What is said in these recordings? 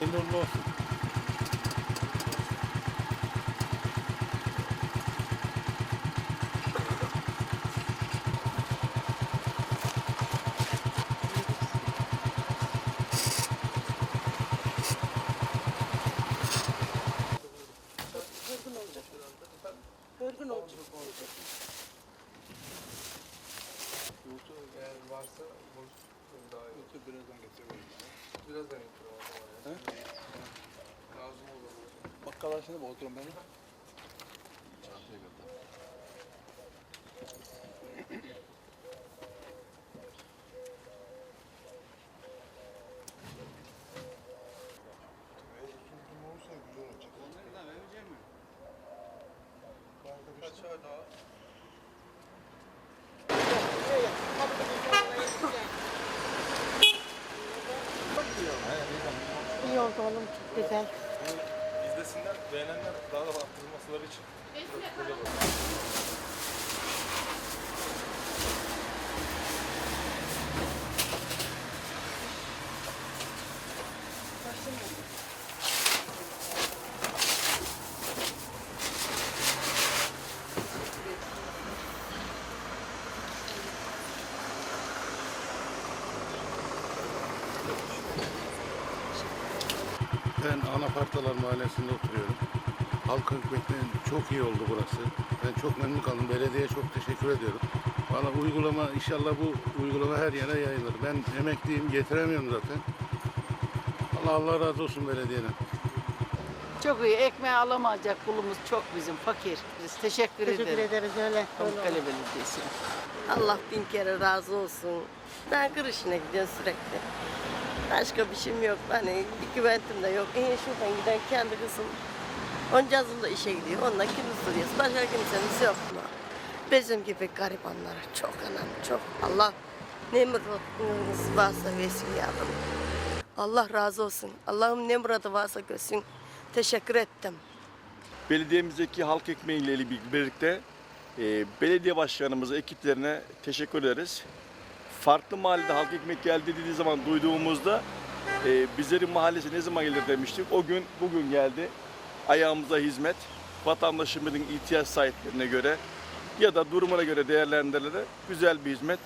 Hayırlı uğurlu olsun. Hırgın olacak. Eğer varsa boş daha iyi. Yoksa birazdan getirelim. Birazdan zaman He? Lazım olur. Bakkal mı oturun benim? olursa güzel olacak. Kaç ay daha? Oldu oğlum çok güzel. İzlesinler, beğenenler daha da arttırılmasıları için. Ben Anapartalar Mahallesi'nde oturuyorum. Halk hizmetinin çok iyi oldu burası. Ben çok memnun kaldım. Belediyeye çok teşekkür ediyorum. Bana uygulama inşallah bu uygulama her yere yayılır. Ben emekliyim, getiremiyorum zaten. Allah Allah razı olsun belediyeden. Çok iyi. Ekmeği alamayacak kulumuz çok bizim fakir. Biz teşekkür, Teşekkür ederiz. ederiz öyle. Pamukkale Belediyesi'ne. Allah bin kere razı olsun. Ben kır işine gidiyorum sürekli. Başka bir şeyim yok. Hani bir güventim de yok. İyi şuradan giden kendi kızım. Onca da işe gidiyor. Onunla kim tutuyoruz? Başka kimsemiz yok mu? Bizim gibi garibanlara çok önemli, çok. Allah ne muradınız varsa versin. Allah razı olsun. Allah'ım ne muradı varsa görsün. Teşekkür ettim. belediyemizdeki halk ekmeğiyle birlikte e, belediye başkanımıza, ekiplerine teşekkür ederiz. Farklı mahallede halk ekmek geldi dediği zaman duyduğumuzda e, bizlerin mahallesi ne zaman gelir demiştik. O gün bugün geldi. Ayağımıza hizmet, vatandaşımızın ihtiyaç sahiplerine göre ya da durumuna göre değerlendirilerek güzel bir hizmet.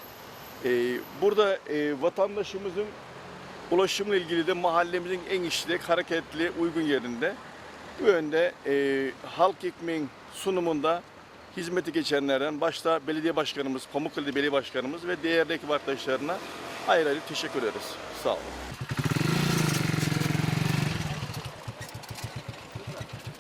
E, burada e, vatandaşımızın ulaşımla ilgili de mahallemizin en işlek, hareketli, uygun yerinde. Bu yönde e, halk ekmeğin sunumunda hizmeti geçenlerden başta belediye başkanımız, Pamukkale Belediye Başkanımız ve değerli ekip arkadaşlarına ayrı ayrı teşekkür ederiz. Sağ olun.